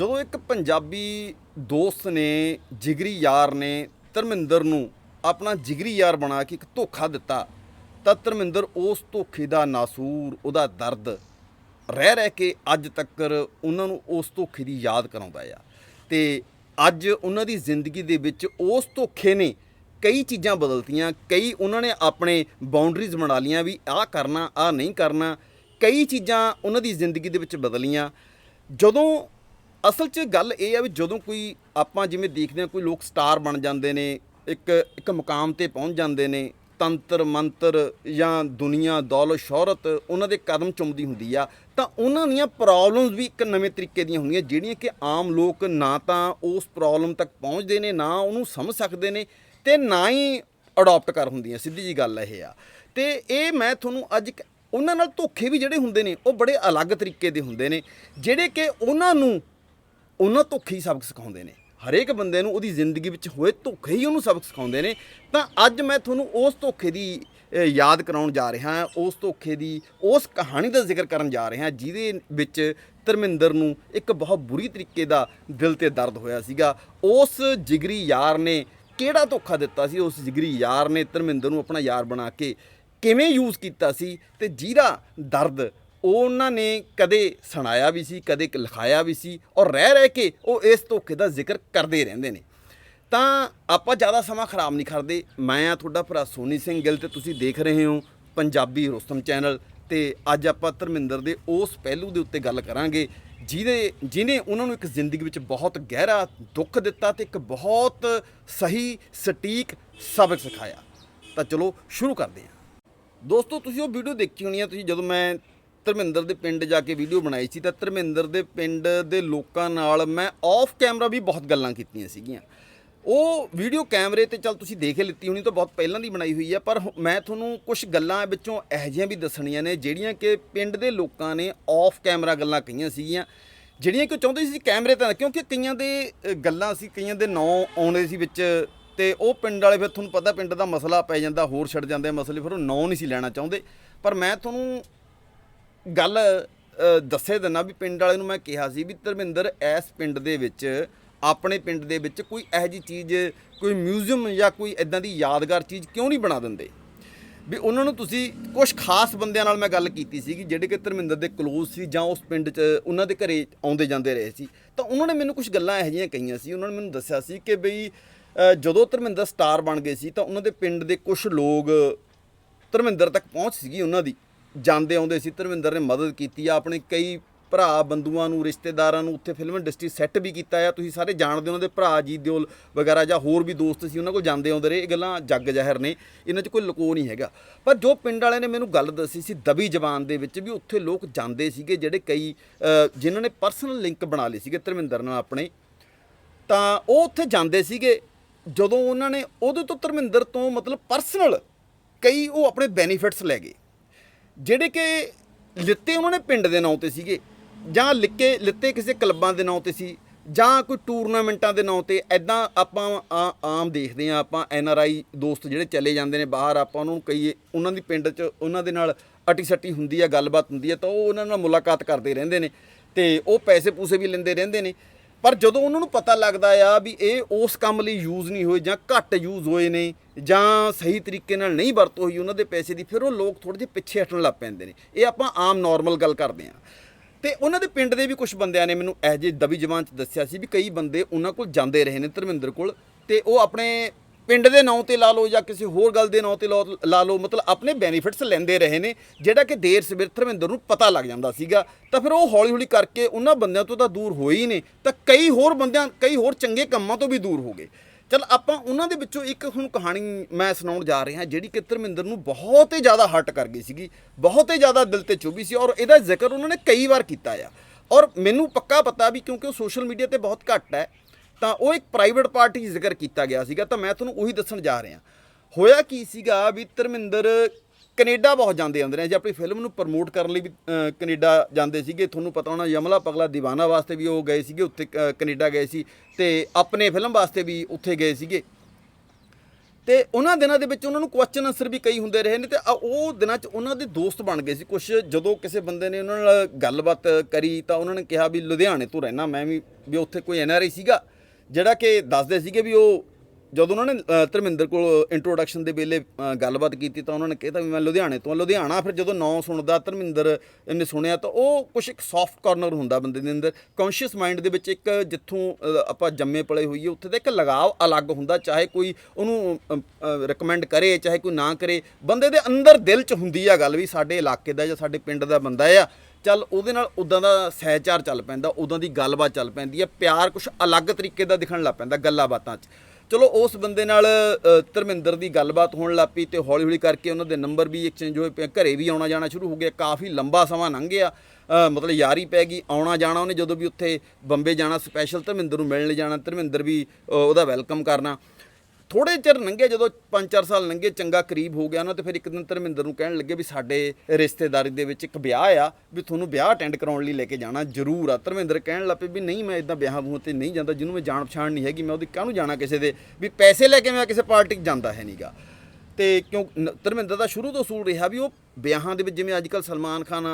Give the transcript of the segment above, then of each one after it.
ਜਦੋਂ ਇੱਕ ਪੰਜਾਬੀ ਦੋਸਤ ਨੇ, ਜਿਗਰੀ ਯਾਰ ਨੇ ਧਰਮਿੰਦਰ ਨੂੰ ਆਪਣਾ ਜਿਗਰੀ ਯਾਰ ਬਣਾ ਕੇ ਇੱਕ ਧੋਖਾ ਦਿੱਤਾ, ਤਾਂ ਧਰਮਿੰਦਰ ਉਸ ਧੋਖੇ ਦਾ ਨਾਸੂਰ, ਉਹਦਾ ਦਰਦ ਰਹਿ ਰਹਿ ਕੇ ਅੱਜ ਤੱਕ ਉਹਨਾਂ ਨੂੰ ਉਸ ਧੋਖੇ ਦੀ ਯਾਦ ਕਰਾਉਂਦਾ ਆ। ਤੇ ਅੱਜ ਉਹਨਾਂ ਦੀ ਜ਼ਿੰਦਗੀ ਦੇ ਵਿੱਚ ਉਸ ਧੋਖੇ ਨੇ ਕਈ ਚੀਜ਼ਾਂ ਬਦਲਤੀਆਂ, ਕਈ ਉਹਨਾਂ ਨੇ ਆਪਣੇ ਬਾਉਂਡਰੀਜ਼ ਬਣਾ ਲੀਆਂ ਵੀ ਆਹ ਕਰਨਾ, ਆਹ ਨਹੀਂ ਕਰਨਾ, ਕਈ ਚੀਜ਼ਾਂ ਉਹਨਾਂ ਦੀ ਜ਼ਿੰਦਗੀ ਦੇ ਵਿੱਚ ਬਦਲੀਆਂ। ਜਦੋਂ ਅਸਲ 'ਚ ਗੱਲ ਇਹ ਆ ਵੀ ਜਦੋਂ ਕੋਈ ਆਪਾਂ ਜਿਵੇਂ ਦੇਖਦੇ ਹਾਂ ਕੋਈ ਲੋਕ ਸਟਾਰ ਬਣ ਜਾਂਦੇ ਨੇ, ਇੱਕ ਇੱਕ ਮੁਕਾਮ ਤੇ ਪਹੁੰਚ ਜਾਂਦੇ ਨੇ, ਤੰਤਰ, ਮੰਤਰ ਜਾਂ ਦੁਨੀਆ, ਦੌਲਤ, ਸ਼ੋਹਰਤ ਉਹਨਾਂ ਦੇ ਕਦਮ ਚੁੰਮਦੀ ਹੁੰਦੀ ਆ, ਤਾਂ ਉਹਨਾਂ ਦੀਆਂ ਪ੍ਰੋਬਲਮਸ ਵੀ ਇੱਕ ਨਵੇਂ ਤਰੀਕੇ ਦੀਆਂ ਹੁੰਦੀਆਂ, ਜਿਹੜੀਆਂ ਕਿ ਆਮ ਲੋਕ ਨਾ ਤਾਂ ਉਸ ਪ੍ਰੋਬਲਮ ਤੱਕ ਪਹੁੰਚਦੇ ਨੇ, ਨਾ ਉਹਨੂੰ ਸਮਝ ਸਕਦੇ ਨੇ ਤੇ ਨਾ ਹੀ ਅਡਾਪਟ ਕਰ ਹੁੰਦੀਆਂ, ਸਿੱਧੀ ਜੀ ਗੱਲ ਇਹ ਆ। ਤੇ ਇਹ ਮੈਂ ਤੁਹਾਨੂੰ ਅੱਜ ਉਹਨਾਂ ਨਾਲ ਧੋਖੇ ਵੀ ਜਿਹੜੇ ਹੁੰਦੇ ਨੇ, ਉਹ ਬੜੇ ਅਲੱਗ ਤਰੀਕੇ ਦੇ ਹੁੰਦੇ ਨੇ, ਜਿਹੜੇ ਕਿ ਉਹਨਾਂ ਨੂੰ ਉਹਨਾਂ ਧੋਖੇ ਹੀ ਸਬਕ ਸਿਖਾਉਂਦੇ ਨੇ। ਹਰੇਕ ਬੰਦੇ ਨੂੰ ਉਹਦੀ ਜ਼ਿੰਦਗੀ ਵਿੱਚ ਹੋਏ ਧੋਖੇ ਹੀ ਉਹਨੂੰ ਸਬਕ ਸਿਖਾਉਂਦੇ ਨੇ। ਤਾਂ ਅੱਜ ਮੈਂ ਤੁਹਾਨੂੰ ਉਸ ਧੋਖੇ ਦੀ ਯਾਦ ਕਰਾਉਣ ਜਾ ਰਿਹਾ ਹਾਂ। ਉਸ ਧੋਖੇ ਦੀ, ਉਸ ਕਹਾਣੀ ਦਾ ਜ਼ਿਕਰ ਕਰਨ ਜਾ ਰਿਹਾ ਜਿਹਦੇ ਵਿੱਚ ਧਰਮਿੰਦਰ ਨੂੰ ਇੱਕ ਬਹੁਤ ਬੁਰੀ ਤਰੀਕੇ ਦਾ ਦਿਲ ਤੇ ਦਰਦ ਹੋਇਆ ਸੀਗਾ। ਉਸ ਜਿਗਰੀ ਯਾਰ ਨੇ ਕਿਹੜਾ ਧੋਖਾ ਦਿੱਤਾ ਸੀ? ਉਸ ਜਿਗਰੀ ਯਾਰ ਨੇ ਧਰਮਿੰਦਰ ਨੂੰ ਆਪਣਾ ਯਾਰ ਬਣਾ ਕੇ ਕਿਵੇਂ ਯੂਜ਼ ਕੀਤਾ ਸੀ? ਤੇ ਜਿਹਦਾ ਦਰਦ ਉਹ ਉਹਨਾਂ ਨੇ ਕਦੇ ਸੁਣਾਇਆ ਵੀ ਸੀ, ਕਦੇ ਲਿਖਾਇਆ ਵੀ ਸੀ ਔਰ ਰਹਿ ਰਹਿ ਕੇ ਉਹ ਇਸ ਧੋਖੇ ਦਾ ਜ਼ਿਕਰ ਕਰਦੇ ਰਹਿੰਦੇ ਨੇ। ਤਾਂ ਆਪਾਂ ਜ਼ਿਆਦਾ ਸਮਾਂ ਖਰਾਬ ਨਹੀਂ ਕਰਦੇ। ਮੈਂ ਆ ਤੁਹਾਡਾ ਭਰਾ ਸੋਨੀ ਸਿੰਘ ਗਿੱਲ ਤੇ ਤੁਸੀਂ ਦੇਖ ਰਹੇ ਹੋ ਪੰਜਾਬੀ ਰੁਸਤਮ ਚੈਨਲ ਤੇ ਅੱਜ ਆਪਾਂ ਧਰਮਿੰਦਰ ਦੇ ਉਸ ਪਹਿਲੂ ਦੇ ਉੱਤੇ ਗੱਲ ਕਰਾਂਗੇ ਜਿਹਦੇ ਜਿਨੇ ਉਹਨਾਂ ਨੂੰ ਇੱਕ ਜ਼ਿੰਦਗੀ ਵਿੱਚ ਬਹੁਤ ਗਹਿਰਾ ਦੁੱਖ ਦਿੱਤਾ ਤੇ ਇੱਕ ਬਹੁਤ ਸਹੀ, ਸਟੀਕ ਸਬਕ ਸਿਖਾਇਆ। ਤਾਂ ਚਲੋ ਸ਼ੁਰੂ ਕਰਦੇ ਹਾਂ। ਦੋਸਤੋ, ਤੁਸੀਂ ਉਹ ਵੀਡੀਓ ਦੇਖੀ ਹੋਣੀ ਆ, ਤੁਸੀਂ ਜਦੋਂ ਮੈਂ ਧਰਮਿੰਦਰ ਦੇ ਪਿੰਡ ਜਾ ਕੇ ਵੀਡੀਓ ਬਣਾਈ ਸੀ, ਤਾਂ ਧਰਮਿੰਦਰ ਦੇ ਪਿੰਡ ਦੇ ਲੋਕਾਂ ਨਾਲ ਮੈਂ ਆਫ ਕੈਮਰਾ ਵੀ ਬਹੁਤ ਗੱਲਾਂ ਕੀਤੀਆਂ ਸੀਗੀਆਂ। ਉਹ ਵੀਡੀਓ ਕੈਮਰੇ ਤੇ ਚੱਲ ਤੁਸੀਂ ਦੇਖ ਲਿੱਤੀ ਹੋਣੀ ਤਾਂ ਬਹੁਤ ਪਹਿਲਾਂ ਦੀ ਬਣਾਈ ਹੋਈ ਹੈ ਪਰ ਮੈਂ ਤੁਹਾਨੂੰ ਕੁਝ ਗੱਲਾਂ ਵਿੱਚੋਂ ਇਹੋ ਜਿਹੀਆਂ ਵੀ ਦੱਸਣੀਆਂ ਨੇ, ਜਿਹੜੀਆਂ ਕਿ ਪਿੰਡ ਦੇ ਲੋਕਾਂ ਨੇ ਆਫ ਕੈਮਰਾ ਗੱਲਾਂ ਕਹੀਆਂ ਸੀਗੀਆਂ। ਜਿਹੜੀਆਂ ਕਿ ਉਹ ਚਾਹੁੰਦੇ ਸੀ ਕੈਮਰੇ ਤਾਂ, ਕਿਉਂਕਿ ਕਈਆਂ ਦੇ ਗੱਲਾਂ ਸੀ, ਕਈਆਂ ਦੇ ਨਾਂ ਆਉਂਦੇ ਸੀ ਵਿੱਚ, ਤੇ ਉਹ ਪਿੰਡ ਵਾਲੇ ਫਿਰ ਤੁਹਾਨੂੰ ਪਤਾ ਪਿੰਡ ਦਾ ਮਸਲਾ ਪੈ ਜਾਂਦਾ, ਹੋਰ ਛੱਡ ਜਾਂਦੇ ਮਸਲੇ, ਫਿਰ ਉਹ ਨਾਂ ਨਹੀਂ ਸੀ ਲੈਣਾ ਚਾਹੁੰਦੇ। ਪਰ ਮੈਂ ਤੁਹਾਨੂੰ ਗੱਲ ਦੱਸੇ ਦਿੰਨਾ ਵੀ ਪਿੰਡ ਵਾਲੇ ਨੂੰ ਮੈਂ ਕਿਹਾ ਸੀ ਵੀ ਧਰਮਿੰਦਰ, ਇਸ ਪਿੰਡ ਦੇ ਵਿੱਚ, ਆਪਣੇ ਪਿੰਡ ਦੇ ਵਿੱਚ ਕੋਈ ਇਹੋ ਜਿਹੀ ਚੀਜ਼, ਕੋਈ ਮਿਊਜ਼ੀਅਮ ਜਾਂ ਕੋਈ ਇਦਾਂ ਦੀ ਯਾਦਗਾਰ ਚੀਜ਼ ਕਿਉਂ ਨਹੀਂ ਬਣਾ ਦਿੰਦੇ? ਵੀ ਉਹਨਾਂ ਨੂੰ ਤੁਸੀਂ ਕੁਝ ਖਾਸ ਬੰਦਿਆਂ ਨਾਲ ਮੈਂ ਗੱਲ ਕੀਤੀ ਸੀ ਕਿ ਜਿਹੜੇ ਕਿ ਧਰਮਿੰਦਰ ਦੇ ਕਲੋਜ਼ ਸੀ ਜਾਂ ਉਸ ਪਿੰਡ 'ਚ ਉਹਨਾਂ ਦੇ ਘਰੇ ਆਉਂਦੇ ਜਾਂਦੇ ਰਹੇ ਸੀ। ਤਾਂ ਉਹਨਾਂ ਨੇ ਮੈਨੂੰ ਕੁਝ ਗੱਲਾਂ ਇਹੋ ਜਿਹੀਆਂ ਕਹੀਆਂ ਸੀ। ਉਹਨਾਂ ਨੇ ਮੈਨੂੰ ਦੱਸਿਆ ਸੀ ਕਿ ਬਈ ਜਦੋਂ ਧਰਮਿੰਦਰ ਸਟਾਰ ਬਣ ਗਏ ਸੀ ਤਾਂ ਉਹਨਾਂ ਦੇ ਪਿੰਡ ਦੇ ਕੁਝ ਲੋਕ ਧਰਮਿੰਦਰ ਤੱਕ ਪਹੁੰਚ ਸੀਗੀ ਉਹਨਾਂ ਦੀ। ਜਾਂਦੇ ਆਉਂਦੇ ਸੀ, ਧਰਮਿੰਦਰ ਨੇ ਮਦਦ ਕੀਤੀ ਆ, ਆਪਣੇ ਕਈ ਭਰਾ ਬੰਦੂਆਂ ਨੂੰ, ਰਿਸ਼ਤੇਦਾਰਾਂ ਨੂੰ, ਉੱਥੇ ਫਿਲਮ ਇੰਡਸਟਰੀ ਸੈੱਟ ਵੀ ਕੀਤਾ ਆ, ਤੁਸੀਂ ਸਾਰੇ ਜਾਣਦੇ ਹੋ ਉਹਨਾਂ ਦੇ ਭਰਾ ਜੀ ਦਿਓਲ ਵਗੈਰਾ ਜਾਂ ਹੋਰ ਵੀ ਦੋਸਤ ਸੀ, ਉਹਨਾਂ ਕੋਲ ਜਾਂਦੇ ਆਉਂਦੇ ਰਹੇ, ਇਹ ਗੱਲਾਂ ਜੱਗ ਜ਼ਹਿਰ ਨੇ, ਇਹਨਾਂ 'ਚ ਕੋਈ ਲੁਕੋ ਨਹੀਂ ਹੈਗਾ। ਪਰ ਜੋ ਪਿੰਡ ਵਾਲਿਆਂ ਨੇ ਮੈਨੂੰ ਗੱਲ ਦੱਸੀ ਸੀ, ਦਬੀ ਜ਼ਬਾਨ ਦੇ ਵਿੱਚ ਵੀ ਉੱਥੇ ਲੋਕ ਜਾਂਦੇ ਸੀਗੇ, ਜਿਹੜੇ ਕਈ ਜਿਨ੍ਹਾਂ ਨੇ ਪਰਸਨਲ ਲਿੰਕ ਬਣਾ ਲਏ ਸੀਗੇ, ਧਰਮਿੰਦਰ ਨਾਲ ਆਪਣੇ, ਤਾਂ ਉਹ ਉੱਥੇ ਜਾਂਦੇ ਸੀਗੇ, ਜਦੋਂ ਉਹਨਾਂ ਨੇ ਉਹਦੇ ਤੋਂ ਧਰਮਿੰਦਰ ਤੋਂ ਮਤਲਬ ਪਰਸਨਲ ਕਈ ਉਹ ਆਪਣੇ ਬੈਨੀਫਿਟਸ ਲੈ ਗਏ। ਜਿਹੜੇ ਕਿ ਲਿੱਤੇ ਉਹਨਾਂ ਨੇ ਪਿੰਡ ਦੇ ਨਾਂ ਤੇ ਸੀਗੇ, ਜਾਂ ਲਿੱਕੇ, ਲਿੱਤੇ ਕਿਸੇ ਕਲੱਬਾਂ ਦੇ ਨਾਂ ਤੇ ਸੀ, ਜਾਂ ਕੋਈ ਟੂਰਨਾਮੈਂਟਾਂ ਦੇ ਨਾਂ ਤੇ ਐਦਾਂ ਆਪਾਂ ਆ- ਆਮ ਦੇਖਦੇ ਆ ਆਪਾਂ ਐਨ ਆਰ ਆਈ ਦੋਸਤ ਜਿਹੜੇ ਚਲੇ ਜਾਂਦੇ ਨੇ ਬਾਹਰ, ਆਪਾਂ ਉਹਨਾਂ ਨੂੰ ਕਈ ਉਹਨਾਂ ਦੀ ਪਿੰਡ 'ਚ ਉਹਨਾਂ ਦੇ ਨਾਲ ਅਟੀ ਸੱਟੀ ਹੁੰਦੀ ਆ, ਗੱਲਬਾਤ ਹੁੰਦੀ ਆ, ਤਾਂ ਉਹ ਉਹਨਾਂ ਨਾਲ ਮੁਲਾਕਾਤ ਕਰਦੇ ਰਹਿੰਦੇ ਨੇ, ਤੇ ਉਹ ਪੈਸੇ ਪੂਸੇ ਵੀ ਲੈਂਦੇ ਰਹਿੰਦੇ ਨੇ। ਪਰ ਜਦੋਂ ਉਹਨਾਂ ਨੂੰ ਪਤਾ ਲੱਗਦਾ ਆ ਵੀ ਇਹ ਉਸ ਕੰਮ ਲਈ ਯੂਜ਼ ਨਹੀਂ ਹੋਏ ਜਾਂ ਘੱਟ ਯੂਜ਼ ਹੋਏ ਨੇ ਜਾਂ ਸਹੀ ਤਰੀਕੇ ਨਾਲ ਨਹੀਂ ਵਰਤੋਂ ਹੋਈ ਉਹਨਾਂ ਦੇ ਪੈਸੇ ਦੀ, ਫਿਰ ਉਹ ਲੋਕ ਥੋੜੇ ਜਿਹੇ ਪਿੱਛੇ ਹਟਣ ਲੱਗ ਪੈਂਦੇ ਨੇ। ਇਹ ਆਪਾਂ ਆਮ ਨਾਰਮਲ ਗੱਲ ਕਰਦੇ ਆ ਤੇ ਉਹਨਾਂ ਦੇ ਪਿੰਡ ਦੇ ਵੀ ਕੁਝ ਬੰਦਿਆਂ ਨੇ ਮੈਨੂੰ ਇਹ ਜਿਹੇ ਦਬੀ ਜ਼ਬਾਨ ਚ ਦੱਸਿਆ ਸੀ ਵੀ ਕਈ ਬੰਦੇ ਉਹਨਾਂ ਕੋਲ ਜਾਂਦੇ ਰਹੇ ਨੇ ਧਰਮਿੰਦਰ ਕੋਲ ਤੇ ਉਹ ਆਪਣੇ ਪਿੰਡ ਦੇ ਨਾਂ ਤੇ ਲਾ ਲਓ ਜਾਂ ਕਿਸੇ ਹੋਰ ਗੱਲ ਦੇ ਨਾਂ ਤੇ ਲਾ- ਲਾ ਲਓ, ਮਤਲਬ ਆਪਣੇ ਬੈਨੀਫਿਟਸ ਲੈਂਦੇ ਰਹੇ ਨੇ, ਜਿਹੜਾ ਕਿ ਦੇਰ ਸਵੇਰ ਧਰਮਿੰਦਰ ਨੂੰ ਪਤਾ ਲੱਗ ਜਾਂਦਾ ਸੀਗਾ। ਤਾਂ ਫਿਰ ਉਹ ਹੌਲੀ ਹੌਲੀ ਕਰਕੇ ਉਹਨਾਂ ਬੰਦਿਆਂ ਤੋਂ ਤਾਂ ਦੂਰ ਹੋਏ ਹੀ ਨੇ। ਤਾਂ ਕਈ ਹੋਰ ਬੰਦਿਆਂ, ਕਈ ਹੋਰ ਚੰਗੇ ਕੰਮਾਂ ਤੋਂ ਵੀ ਦੂਰ ਹੋ ਗਏ। ਚਲ ਆਪਾਂ ਉਹਨਾਂ ਦੇ ਵਿੱਚੋਂ ਇੱਕ ਹੁਣ ਕਹਾਣੀ ਮੈਂ ਸੁਣਾਉਣ ਜਾ ਰਿਹਾ, ਜਿਹੜੀ ਕਿ ਧਰਮਿੰਦਰ ਨੂੰ ਬਹੁਤ ਹੀ ਜ਼ਿਆਦਾ ਹਰਟ ਕਰ ਗਈ ਸੀਗੀ, ਬਹੁਤ ਹੀ ਜ਼ਿਆਦਾ ਦਿਲ ਤੇ ਚੁਭੀ ਸੀ ਔਰ ਇਹਦਾ ਜ਼ਿਕਰ ਉਹਨਾਂ ਨੇ ਕਈ ਵਾਰ ਕੀਤਾ ਆ। ਔਰ ਮੈਨੂੰ ਪੱਕਾ ਪਤਾ ਵੀ ਕਿਉਂਕਿ ਉਹ ਸੋਸ਼ਲ ਮੀਡੀਆ ਤੇ ਬਹੁਤ ਘੱਟ ਹੈ ਤਾਂ ਉਹ ਇੱਕ ਪ੍ਰਾਈਵੇਟ ਪਾਰਟੀ ਜ਼ਿਕਰ ਕੀਤਾ ਗਿਆ ਸੀਗਾ ਤਾਂ ਮੈਂ ਤੁਹਾਨੂੰ ਉਹੀ ਦੱਸਣ ਜਾ ਰਿਹਾ। ਹੋਇਆ ਕੀ ਸੀਗਾ ਵੀ ਧਰਮਿੰਦਰ ਕੈਨੇਡਾ ਬਹੁਤ ਜਾਂਦੇ ਆਉਂਦੇ ਨੇ ਜੇ ਆਪਣੀ ਫਿਲਮ ਨੂੰ ਪ੍ਰਮੋਟ ਕਰਨ ਲਈ ਵੀ ਅ, ਕੈਨੇਡਾ ਜਾਂਦੇ ਸੀਗੇ ਤੁਹਾਨੂੰ ਪਤਾ ਹੋਣਾ ਯਮਲਾ ਪਗਲਾ ਦੀਵਾਨਾ ਵਾਸਤੇ ਵੀ ਉਹ ਗਏ ਸੀਗੇ ਉੱਥੇ ਅ, ਕੈਨੇਡਾ ਗਏ ਸੀ ਤੇ ਆਪਣੇ ਫਿਲਮ ਵਾਸਤੇ ਵੀ ਉੱਥੇ ਗਏ ਸੀਗੇ। ਤੇ ਉਹਨਾਂ ਦਿਨਾਂ ਦੇ ਵਿੱਚ ਉਹਨਾਂ ਨੂੰ ਕੁਐਸਚਨ ਆਨਸਰ ਵੀ ਕਈ ਹੁੰਦੇ ਰਹੇ ਨੇ ਤੇ ਉਹ ਦਿਨਾਂ 'ਚ ਉਹਨਾਂ ਦੇ ਦੋਸਤ ਬਣ ਗਏ ਸੀ। ਕੁਝ ਜਦੋਂ ਕਿਸੇ ਬੰਦੇ ਨੇ ਉਹਨਾਂ ਨਾਲ ਗੱਲਬਾਤ ਕਰੀ ਤਾਂ ਉਹਨਾਂ ਨੇ ਕਿਹਾ ਵੀ ਲੁਧਿਆਣੇ ਤੋਂ ਰਹਿਣਾ ਮੈਂ ਵੀ ਵੀ ਉੱਥੇ ਕੋਈ ਐਨਆਰਆਈ ਸੀਗਾ। ਜਿਹੜਾ ਕਿ ਦੱਸਦੇ ਸੀਗੇ ਵੀ ਉਹ ਜਦੋਂ ਉਹਨਾਂ ਨੇ ਧਰਮਿੰਦਰ ਕੋਲ ਇੰਟਰੋਡਕਸ਼ਨ ਦੇ ਵੇਲੇ ਗੱਲਬਾਤ ਕੀਤੀ ਤਾਂ ਉਹਨਾਂ ਨੇ ਕਿਹਾ ਵੀ ਮੈਂ ਲੁਧਿਆਣੇ ਤੋਂ ਲੁਧਿਆਣਾ ਫਿਰ ਜਦੋਂ ਨਾਂ ਸੁਣਦਾ ਧਰਮਿੰਦਰ ਨੇ ਸੁਣਿਆ ਤਾਂ ਉਹ ਕੁਛ ਇੱਕ ਸੌਫਟ ਕਾਰਨਰ ਹੁੰਦਾ ਬੰਦੇ ਦੇ ਅੰਦਰ। ਕੌਨਸ਼ੀਅਸ ਮਾਈਂਡ ਦੇ ਵਿੱਚ ਇੱਕ ਜਿੱਥੋਂ ਆਪਾਂ ਜੰਮੇ ਪਲੇ ਹੋਈਏ, ਉੱਥੇ ਦਾ ਇੱਕ ਲਗਾਵ ਅਲੱਗ ਹੁੰਦਾ, ਚਾਹੇ ਕੋਈ ਉਹਨੂੰ ਰეკਮੈਂਡ ਕਰੇ, ਚਾਹੇ ਕੋਈ ਨਾ ਕਰੇ। ਬੰਦੇ ਦੇ ਅੰਦਰ ਦਿਲ 'ਚ ਹੁੰਦੀ ਆ ਗੱਲ ਵੀ ਸਾਡੇ ਇਲਾਕੇ ਦਾ ਜਾਂ ਸਾਡੇ ਪਿੰਡ ਦਾ ਬੰਦਾ ਆ। ਚੱਲ ਉਹਦੇ ਨਾਲ ਉਦਾਂ ਦਾ ਸਹਿਚਾਰ ਚੱਲ ਪੈਂਦਾ ਉਦਾਂ ਦੀ ਗੱਲਬਾਤ ਚੱਲ ਪੈਂਦੀ ਹੈ ਪਿਆਰ ਕੁਝ ਅਲੱਗ ਤਰੀਕੇ ਦਾ ਦਿਖਣ ਲੱਗ ਪੈਂਦਾ ਗੱਲਾਂ ਬਾਤਾਂ 'ਚ। ਚਲੋ ਉਸ ਬੰਦੇ ਨਾਲ ਧਰਮਿੰਦਰ ਦੀ ਗੱਲਬਾਤ ਹੋਣ ਲੱਗ ਪਈ ਤੇ ਹੌਲੀ ਹੌਲੀ ਕਰਕੇ ਉਹਨਾਂ ਦੇ ਨੰਬਰ ਵੀ ਐਕਸਚੇਂਜ ਹੋਏ ਪਏ ਘਰੇ ਵੀ ਆਉਣਾ ਜਾਣਾ ਸ਼ੁਰੂ ਹੋ ਗਿਆ ਕਾਫੀ ਲੰਬਾ ਸਮਾਂ ਲੰਘ ਗਿਆ ਅ, ਮਤਲਬ ਯਾਰੀ ਪੈ ਗਈ ਆਉਣਾ ਜਾਣਾ ਉਹਨੇ ਜਦੋਂ ਵੀ ਉੱਥੇ ਬੰਬੇ ਜਾਣਾ ਸਪੈਸ਼ਲ ਧਰਮਿੰਦਰ ਨੂੰ ਮਿਲਣ ਜਾਣਾ ਧਰਮਿੰਦਰ ਵੀ ਉਹਦਾ ਵੈਲਕਮ ਕਰਨਾ। ਥੋੜੇ ਚਿਰ ਲੰਘੇ, ਜਦੋਂ 5-4 ਸਾਲ ਲੰਘੇ, ਚੰਗਾ ਕਰੀਬ ਹੋ ਗਿਆ ਨਾ, ਤੇ ਫਿਰ ਇੱਕ ਦਿਨ ਧਰਮਿੰਦਰ ਨੂੰ ਕਹਿਣ ਲੱਗੇ ਵੀ ਸਾਡੇ ਰਿਸ਼ਤੇਦਾਰੀ ਦੇ ਵਿੱਚ ਇੱਕ ਵਿਆਹ ਆ, ਵੀ ਤੁਹਾਨੂੰ ਵਿਆਹ ਅਟੈਂਡ ਕਰਾਉਣ ਲਈ ਲੈ ਕੇ ਜਾਣਾ ਜ਼ਰੂਰ ਆ। ਧਰਮਿੰਦਰ ਕਹਿਣ ਲੱਪੇ ਵੀ ਨਹੀਂ, ਮੈਂ ਇਦਾਂ ਵਿਆਹਾਂ ਬੂਹਾਂ ਤੇ ਨਹੀਂ ਜਾਂਦਾ, ਜਿਹਨੂੰ ਮੈਂ ਜਾਣ ਪਛਾਣ ਨਹੀਂ ਹੈਗੀ, ਮੈਂ ਉਹਦੀ ਕਾਹਨੂੰ ਜਾਣਾ ਕਿਸੇ ਦੇ? ਵੀ ਪੈਸੇ ਲੈ ਕੇ ਮੈਂ ਕਿਸੇ ਪਾਰਟੀ 'ਚ ਜਾਂਦਾ ਹੈ ਨਹੀਂਗਾ ਤੇ ਕਿਉਂ ਨ- ਧਰਮਿੰਦਰ ਦਾ ਸ਼ੁਰੂ ਤੋਂ ਸੂਲ ਰਿਹਾ ਵੀ ਉਹ ਵਿਆਹਾਂ ਦੇ ਵਿੱਚ, ਜਿਵੇਂ ਅੱਜ ਕੱਲ ਸਲਮਾਨ ਖਾਨ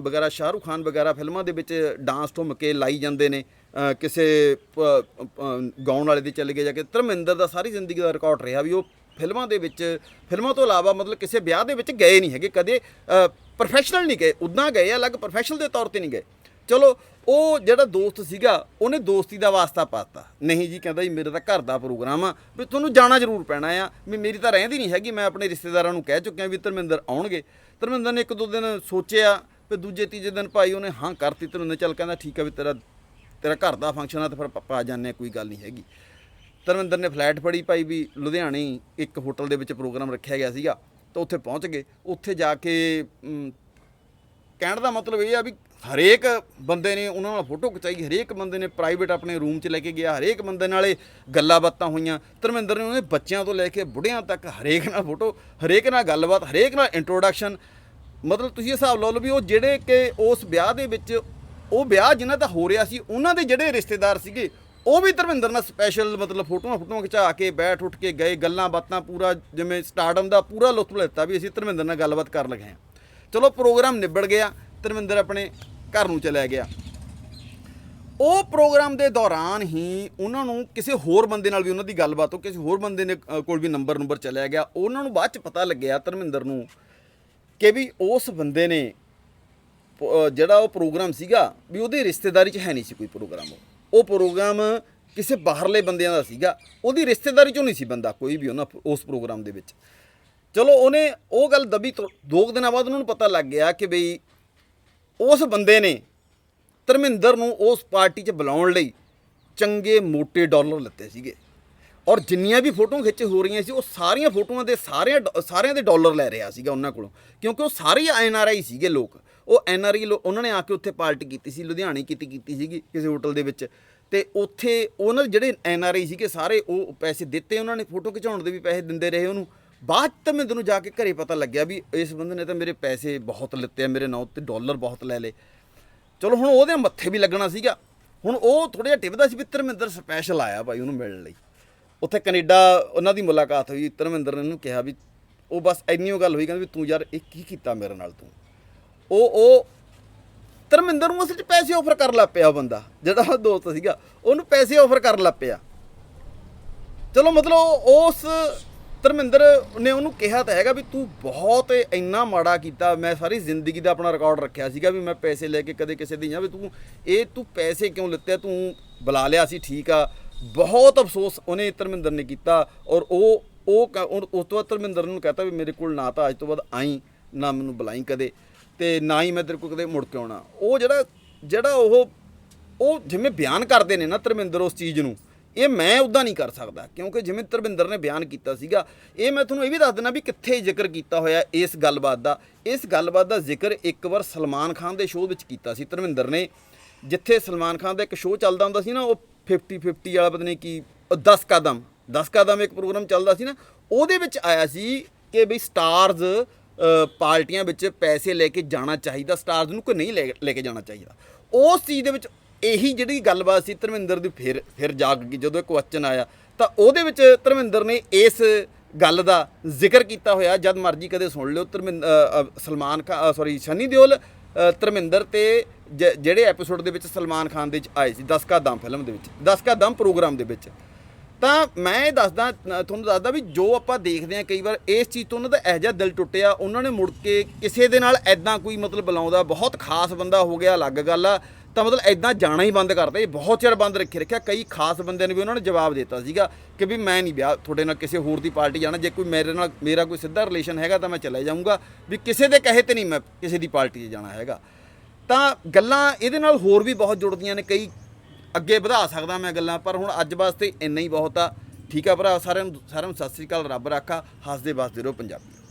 ਵਗੈਰਾ, ਸ਼ਾਹਰੁਖ ਖਾਨ ਵਗੈਰਾ ਫਿਲਮਾਂ ਦੇ ਵਿੱਚ ਡਾਂਸ ਤੋਂ ਕੇ ਲਾਈ ਜਾਂਦੇ ਨੇ। ਕਿਸੇ ਪ- ਗਾਉਣ ਵਾਲੇ ਦੇ ਚਲੇ ਗਏ ਜਾ ਕੇ ਧਰਮਿੰਦਰ ਦਾ ਸਾਰੀ ਜ਼ਿੰਦਗੀ ਦਾ ਰਿਕਾਰਡ ਰਿਹਾ ਵੀ ਉਹ ਫਿਲਮਾਂ ਦੇ ਵਿੱਚ, ਫਿਲਮਾਂ ਤੋਂ ਇਲਾਵਾ ਮਤਲਬ ਕਿਸੇ ਵਿਆਹ ਦੇ ਵਿੱਚ ਗਏ ਨਹੀਂ ਹੈਗੇ, ਕਦੇ ਪ੍ਰੋਫੈਸ਼ਨਲ ਨਹੀਂ ਗਏ, ਉਦਾਂ ਗਏ ਅਲੱਗ ਪ੍ਰੋਫੈਸ਼ਨਲ ਦੇ ਤੌਰ ਤੇ ਨਹੀਂ ਗਏ। ਚਲੋ, ਉਹ ਜਿਹੜਾ ਦੋਸਤ ਸੀਗਾ, ਉਹਨੇ ਦੋਸਤੀ ਦਾ ਵਾਸਤਾ ਪਾਤਾ। ਨਹੀਂ ਜੀ, ਕਹਿੰਦਾ ਜੀ, ਮੇਰੇ ਤਾਂ ਘਰ ਦਾ ਪ੍ਰੋਗਰਾਮ ਆ, ਵੀ ਤੁਹਾਨੂੰ ਜਾਣਾ ਜ਼ਰੂਰ ਪੈਣਾ ਆ, ਵੀ ਮੇਰੀ ਤਾਂ ਰਹਿੰਦੀ ਨਹੀਂ ਹੈਗੀ, ਮੈਂ ਆਪਣੇ ਰਿਸ਼ਤੇਦਾਰਾਂ ਨੂੰ ਕਹਿ ਚੁੱਕਿਆ ਵੀ ਧਰਮਿੰਦਰ ਆਉਣਗੇ। ਧਰਮਿੰਦਰ ਨੇ ਇੱਕ ਦੋ ਦਿਨ ਸੋਚਿਆ, ਫਿਰ ਦੂਜੇ ਤੀਜੇ ਦਿਨ ਭਾਈ ਉਹਨੇ ਹਾਂ ਕਰਤੀ, ਧਰਮਿੰਦਰ ਚੱਲ ਕਹਿੰਦਾ, ਠੀਕ ਆ ਵੀ ਤੇਰਾ ਤੇਰਾ ਘਰ ਦਾ ਫੰਕਸ਼ਨ ਆ, ਤੇ ਫਿਰ ਆਪਾਂ ਆ ਜਾਂਦੇ ਹਾਂ ਕੋਈ ਗੱਲ ਨਹੀਂ ਹੈਗੀ। ਧਰਮਿੰਦਰ ਨੇ ਫਲੈਟ ਫੜੀ ਭਾਈ ਵੀ ਲੁਧਿਆਣੇ ਇੱਕ ਹੋਟਲ ਦੇ ਵਿੱਚ ਪ੍ਰੋਗਰਾਮ ਰੱਖਿਆ ਗਿਆ ਸੀਗਾ, ਤਾਂ ਉੱਥੇ ਪਹੁੰਚ ਗਏ। ਉੱਥੇ ਜਾ ਕੇ ਕਹਿਣ ਦਾ ਮਤਲਬ ਇਹ ਆ ਵੀ ਹਰੇਕ ਬੰਦੇ ਨੇ ਉਹਨਾਂ ਨਾਲ ਫੋਟੋ ਖਿਚਾਈ, ਹਰੇਕ ਬੰਦੇ ਨੇ ਪ੍ਰਾਈਵੇਟ ਆਪਣੇ ਰੂਮ 'ਚ ਲੈ ਕੇ ਗਿਆ, ਹਰੇਕ ਬੰਦੇ ਨਾਲੇ ਗੱਲਾਂ ਬਾਤਾਂ ਹੋਈਆਂ। ਧਰਮਿੰਦਰ ਨੇ ਉਹਨੇ ਬੱਚਿਆਂ ਤੋਂ ਲੈ ਕੇ ਬੁੱਢਿਆਂ ਤੱਕ ਹਰੇਕ ਨਾਲ ਫੋਟੋ ਹਰੇਕ ਨਾਲ ਗੱਲਬਾਤ, ਹਰੇਕ ਨਾਲ ਇੰਟਰੋਡਕਸ਼ਨ ਮਤਲਬ ਤੁਸੀਂ ਹਿਸਾਬ ਲਾ ਲਓ ਵੀ ਉਹ ਜਿਹੜੇ ਕਿ ਉਸ ਵਿਆਹ ਦੇ ਵਿੱਚ ਉਹ ਵਿਆਹ ਜਿਨ੍ਹਾਂ ਦਾ ਹੋ ਰਿਹਾ ਸੀ, ਉਹਨਾਂ ਦੇ ਜਿਹੜੇ ਰਿਸ਼ਤੇਦਾਰ ਸੀਗੇ, ਉਹ ਵੀ ਧਰਮਿੰਦਰ ਨਾਲ ਸਪੈਸ਼ਲ ਮਤਲਬ ਫੋਟੋਆਂ ਫੋਟੋਆਂ ਖਿਚਾ ਕੇ, ਬੈਠ ਉੱਠ ਕੇ ਗਏ, ਗੱਲਾਂ ਬਾਤਾਂ ਪੂਰਾ, ਜਿਵੇਂ ਸਟਾਰਡਮ ਦਾ ਪੂਰਾ ਲੁਤਫ ਲੈਤਾ ਵੀ ਅਸੀਂ ਧਰਮਿੰਦਰ ਨਾਲ ਗੱਲਬਾਤ ਕਰਨ ਲੱਗੇ ਹਾਂ। ਚਲੋ ਪ੍ਰੋਗਰਾਮ ਨਿਬੜ ਗਿਆ, ਧਰਮਿੰਦਰ ਆਪਣੇ ਘਰ ਨੂੰ ਚਲਿਆ ਗਿਆ। ਉਹ ਪ੍ਰੋਗਰਾਮ ਦੇ ਦੌਰਾਨ ਹੀ ਉਹਨਾਂ ਨੂੰ ਕਿਸੇ ਹੋਰ ਬੰਦੇ ਨਾਲ ਵੀ ਉਹਨਾਂ ਦੀ ਗੱਲਬਾਤ ਹੋ, ਕਿਸੇ ਹੋਰ ਬੰਦੇ ਨੇ ਕੋਲ ਵੀ ਨੰਬਰ ਨੰਬਰ ਚਲਿਆ ਗਿਆ। ਉਹਨਾਂ ਨੂੰ ਬਾਅਦ ਚ ਪਤਾ ਲੱਗਿਆ ਧਰਮਿੰਦਰ ਨੂੰ ਕਿ ਵੀ ਉਸ ਬੰਦੇ ਨੇ ਜਿਹੜਾ ਉਹ ਪ੍ਰੋਗਰਾਮ ਸੀਗਾ ਵੀ ਉਹਦੀ ਰਿਸ਼ਤੇਦਾਰੀ 'ਚ ਹੈ ਨਹੀਂ ਸੀ ਕੋਈ ਪ੍ਰੋਗਰਾਮ। ਉਹ ਪ੍ਰੋਗਰਾਮ ਕਿਸੇ ਬਾਹਰਲੇ ਬੰਦਿਆਂ ਦਾ ਸੀਗਾ। ਉਹਦੀ ਰਿਸ਼ਤੇਦਾਰੀ 'ਚੋਂ ਨਹੀਂ ਸੀ ਬੰਦਾ ਕੋਈ ਵੀ ਉਹਨਾਂ ਉਸ ਪ੍ਰੋਗਰਾਮ ਦੇ ਵਿੱਚ। ਚਲੋ ਉਹਨੇ ਉਹ ਗੱਲ ਦਬੀ ਤੋਂ ਦੋ ਕੁ ਦਿਨਾਂ ਬਾਅਦ ਉਹਨਾਂ ਨੂੰ ਪਤਾ ਲੱਗ ਗਿਆ ਕਿ ਬਈ ਉਸ ਬੰਦੇ ਨੇ ਧਰਮਿੰਦਰ ਨੂੰ ਉਸ ਪਾਰਟੀ 'ਚ ਬੁਲਾਉਣ ਲਈ ਚੰਗੇ ਮੋٹے ਡਾਲਰ ਲੱਤੇ ਸੀਗੇ। ਔਰ ਜਿੰਨੀਆਂ ਵੀ ਫੋਟੋਆਂ ਖਿੱਚ ਹੋ ਰਹੀਆਂ ਸੀ, ਉਹ ਸਾਰੀਆਂ ਫੋਟੋਆਂ ਦੇ ਸਾਰਿਆਂ ਡ- ਸਾਰਿਆਂ ਦੇ ਡਾਲਰ ਲੈ ਰਿਹਾ ਸੀਗਾ ਉਹਨਾਂ ਕੋਲੋਂ। ਕਿਉਂਕਿ ਉਹ ਸਾਰੇ ਐਨ ਆਰ ਆਈ ਸੀਗੇ ਲੋਕ। ਉਹ ਐਨ ਆਰ ਆਈ ਉਹਨਾਂ ਨੇ ਆ ਕੇ ਉੱਥੇ ਪਾਰਟੀ ਕੀਤੀ ਸੀ, ਲੁਧਿਆਣੇ ਕੀਤੀ ਕੀਤੀ ਸੀਗੀ ਕਿਸੇ ਹੋਟਲ ਦੇ ਵਿੱਚ। ਤੇ ਉੱਥੇ ਉਹਨਾਂ ਦੇ ਜਿਹੜੇ ਐਨ ਆਰ ਆਈ ਸੀਗੇ, ਸਾਰੇ ਉਹ ਪੈਸੇ ਦਿੱਤੇ ਉਹਨਾਂ ਨੇ, ਫੋਟੋ ਖਿਚਾਉਣ ਦੇ ਵੀ ਪੈਸੇ ਦਿੰਦੇ ਰਹੇ ਉਹਨੂੰ। ਬਾਅਦ ਤਾਂ ਮੈਨੂੰ ਨੂੰ ਜਾ ਕੇ ਘਰੇ ਪਤਾ ਲੱਗਿਆ ਵੀ ਇਸ ਬੰਦੇ ਨੇ ਤਾਂ ਮੇਰੇ ਪੈਸੇ ਬਹੁਤ ਲਿੱਤੇ ਆ, ਮੇਰੇ ਨਾਂ ਉੱਤੇ ਡਾਲਰ ਬਹੁਤ ਲੈ ਲਏ। ਚਲੋ ਹੁਣ ਉਹਦੇ ਮੱਥੇ ਵੀ ਲੱਗਣਾ ਸੀਗਾ। ਹੁਣ ਉਹ ਥੋੜਾ ਜਿਹਾ ਟਿਪਦਾ ਸੀ ਵੀ ਧਰਮਿੰਦਰ ਸਪੈਸ਼ਲ ਆਇਆ ਭਾਈ ਉਹਨੂੰ ਮਿਲਣ ਲਈ। ਉੱਥੇ ਕੈਨੇਡਾ ਉਹਨਾਂ ਦੀ ਮੁਲਾਕਾਤ ਹੋਈ, ਧਰਮਿੰਦਰ ਨੇ ਉਹਨੂੰ ਕਿਹਾ ਵੀ ਉਹ ਬਸ ਇੰਨੀ ਓ ਗੱਲ ਹੋਈ, ਕਹਿੰਦੇ ਵੀ ਤੂੰ ਯਾਰ ਇਹ ਕੀ ਕੀਤਾ ਮੇਰੇ ਨਾਲ ਤੂੰ। ਉਹ ਉਹ ਧਰਮਿੰਦਰ ਨੂੰ ਅਸਲ 'ਚ ਪੈਸੇ ਆਫਰ ਕਰਨ ਲੱਗ ਪਿਆ ਬੰਦਾ, ਜਿਹੜਾ ਉਹ ਦੋਸਤ ਸੀਗਾ, ਉਹਨੂੰ ਪੈਸੇ ਆਫਰ ਕਰਨ ਲੱਗ ਪਿਆ। ਚਲੋ ਮਤਲਬ ਉਸ ਧਰਮਿੰਦਰ ਨੇ ਉਹਨੂੰ ਕਿਹਾ ਤਾਂ ਹੈਗਾ ਵੀ ਤੂੰ ਬਹੁਤ ਇੰਨਾ ਮਾੜਾ ਕੀਤਾ, ਮੈਂ ਸਾਰੀ ਜ਼ਿੰਦਗੀ ਦਾ ਆਪਣਾ ਰਿਕਾਰਡ ਰੱਖਿਆ ਸੀਗਾ ਵੀ ਮੈਂ ਪੈਸੇ ਲੈ ਕੇ ਕਦੇ ਕਿਸੇ ਦੀ ਜਾਂ ਵੀ ਤੂੰ, ਇਹ ਤੂੰ ਪੈਸੇ ਕਿਉਂ ਲਿੱਤੇ ਤੂੰ ਬੁਲਾ ਲਿਆ ਸੀ, ਠੀਕ ਆ। ਬਹੁਤ ਅਫਸੋਸ ਉਹਨੇ ਧਰਮਿੰਦਰ ਨੇ ਕੀਤਾ ਔਰ ਉਹ ਉਹ ਕ- ਉਹ- ਉਸ ਤੋਂ ਬਾਅਦ ਧਰਮਿੰਦਰ ਨੂੰ ਕਹਤਾ ਵੀ ਮੇਰੇ ਕੋਲ ਨਾ ਤਾਂ ਅੱਜ ਤੋਂ ਬਾਅਦ ਆਈ, ਨਾ ਮੈਨੂੰ ਬੁਲਾਈ ਕਦੇ। ਤੇ ਨਾ ਹੀ ਮੈਂ ਤੇਰੇ ਕੋਲ ਕਦੇ ਮੁੜ ਕੇ ਆਉਣਾ। ਉਹ ਜਿਹੜਾ ਜਿਹੜਾ ਉਹ ਉਹ ਜਿਵੇਂ ਬਿਆਨ ਕਰਦੇ ਨੇ ਨਾ ਧਰਮਿੰਦਰ ਉਸ ਚੀਜ਼ ਨੂੰ, ਇਹ ਮੈਂ ਉਦਾਂ ਨਹੀਂ ਕਰ ਸਕਦਾ, ਕਿਉਂਕਿ ਜਿਵੇਂ ਧਰਮਿੰਦਰ ਨੇ ਬਿਆਨ ਕੀਤਾ ਸੀਗਾ, ਇਹ ਮੈਂ ਤੁਹਾਨੂੰ ਇਹ ਵੀ ਦੱਸ ਦਿੰਦਾ ਵੀ ਕਿੱਥੇ ਜ਼ਿਕਰ ਕੀਤਾ ਹੋਇਆ ਇਸ ਗੱਲਬਾਤ ਦਾ। ਇਸ ਗੱਲਬਾਤ ਦਾ ਜ਼ਿਕਰ ਇੱਕ ਵਾਰ ਸਲਮਾਨ ਖਾਨ ਦੇ ਸ਼ੋਅ ਵਿੱਚ ਕੀਤਾ ਸੀ, ਧਰਮਿੰਦਰ ਨੇ। ਜਿੱਥੇ ਸਲਮਾਨ ਖਾਨ ਦਾ ਇੱਕ ਸ਼ੋਅ ਚੱਲਦਾ ਹੁੰਦਾ ਸੀ ਨਾ, ਉਹ 50 50 ਵਾਲਾ ਪਤਾ ਨਹੀਂ ਕੀ 10 ਕਦਮ 10 ਕਦਮ ਇੱਕ ਪ੍ਰੋਗਰਾਮ ਚੱਲਦਾ ਸੀ ਨਾ, ਉਹਦੇ ਵਿੱਚ ਆਇਆ ਸੀ ਕਿ ਬਈ ਸਟਾਰਜ਼ ਪਾਰਟੀਆਂ ਵਿੱਚ ਪੈਸੇ ਲੈ ਕੇ ਜਾਣਾ ਚਾਹੀਦਾ, ਸਟਾਰਸ ਨੂੰ ਕਿ ਨਹੀਂ ਲੈ ਲੈ ਕੇ ਜਾਣਾ ਚਾਹੀਦਾ। ਉਸ ਚੀਜ਼ ਦੇ ਵਿੱਚ ਇਹੀ ਜਿਹੜੀ ਗੱਲਬਾਤ ਸੀ ਧਰਮਿੰਦਰ ਦੀ ਫਿਰ ਫਿਰ ਜਾਗ ਗਈ, ਜਦੋਂ ਇਹ ਕੁਐਸਚਨ ਆਇਆ। ਤਾਂ ਉਹਦੇ ਵਿੱਚ ਧਰਮਿੰਦਰ ਨੇ ਇਸ ਗੱਲ ਦਾ ਜ਼ਿਕਰ ਕੀਤਾ ਹੋਇਆ, ਜਦ ਮਰਜ਼ੀ ਕਦੇ ਸੁਣ ਲਿਓ ਧਰਮਿੰਦ ਸਲਮਾਨ ਖਾਨ ਸੌਰੀ ਸ਼ਨੀ ਦਿਓਲ ਧਰਮਿੰਦਰ ਤੇ ਜਿਹੜੇ ਐਪੀਸੋਡ ਦੇ ਵਿੱਚ ਸਲਮਾਨ ਖਾਨ ਦੇ ਵਿੱਚ ਆਏ ਸੀ 10 ਕਾ ਦਮ ਫਿਲਮ ਦੇ ਵਿੱਚ 10 ਕਾ ਦਮ ਪ੍ਰੋਗਰਾਮ ਦੇ ਵਿੱਚ। ਤਾਂ ਮੈਂ ਇਹ ਦੱਸਦਾ ਤੁਹਾਨੂੰ ਦੱਸਦਾ ਵੀ ਜੋ ਆਪਾਂ ਦੇਖਦੇ ਹਾਂ ਕਈ ਵਾਰ ਇਸ ਚੀਜ਼ ਤੋਂ ਉਹਨਾਂ ਦਾ ਇਹੋ ਜਿਹਾ ਦਿਲ ਟੁੱਟਿਆ, ਉਹਨਾਂ ਨੇ ਮੁੜ ਕੇ ਕਿਸੇ ਦੇ ਨਾਲ ਐਦਾਂ ਕੋਈ ਮਤਲਬ ਬੁਲਾਉਂਦਾ, ਬਹੁਤ ਖਾਸ ਬੰਦਾ ਹੋ ਗਿਆ, ਅਲੱਗ ਗੱਲ ਆ, ਤਾਂ ਮਤਲਬ ਐਦਾਂ ਜਾਣਾ ਹੀ ਬੰਦ ਕਰਤਾ, ਇਹ ਬਹੁਤ ਚਿਰ ਬੰਦ ਰੱਖੇ ਰੱਖਿਆ, ਕਈ ਖਾਸ ਬੰਦਿਆਂ ਨੇ ਵੀ ਉਹਨਾਂ ਨੇ ਜਵਾਬ ਦਿੱਤਾ ਸੀਗਾ ਕਿ ਵੀ ਮੈਂ ਨਹੀਂ ਵਿਆਹ, ਤੁਹਾਡੇ ਨਾਲ ਕਿਸੇ ਹੋਰ ਦੀ ਪਾਰਟੀ ਜਾਣਾ, ਜੇ ਕੋਈ ਮੇਰੇ ਨਾਲ, ਮੇਰਾ ਕੋਈ ਸਿੱਧਾ ਰਿਲੇਸ਼ਨ ਹੈਗਾ ਤਾਂ ਮੈਂ ਚਲੇ ਜਾਊਂਗਾ, ਵੀ ਕਿਸੇ ਦੇ ਕਹੇ ਤੇ ਨਹੀਂ ਮੈਂ ਕਿਸੇ ਦੀ ਪਾਰਟੀ 'ਚ ਜਾਣਾ ਹੈਗਾ। ਤਾਂ ਗੱਲਾਂ ਇਹਦੇ ਨਾਲ ਹੋਰ ਵੀ ਬਹੁਤ ਜੁੜਦੀਆਂ ਨੇ, ਕਈ ਅੱਗੇ ਵਧਾ ਸਕਦਾ ਮੈਂ ਗੱਲਾਂ, ਪਰ ਹੁਣ ਅੱਜ ਵਾਸਤੇ ਇੰਨਾ ਹੀ ਬਹੁਤ ਆ। ਠੀਕ ਆ ਭਰਾ, ਸਾਰਿਆਂ ਨੂੰ ਸਾਰਿਆਂ ਨੂੰ ਸਤਿ ਸ੍ਰੀ ਅਕਾਲ, ਰੱਬ ਰਾਖਾ ਹੱਸਦੇ ਵਸਦੇ ਰਹੋ ਪੰਜਾਬੀ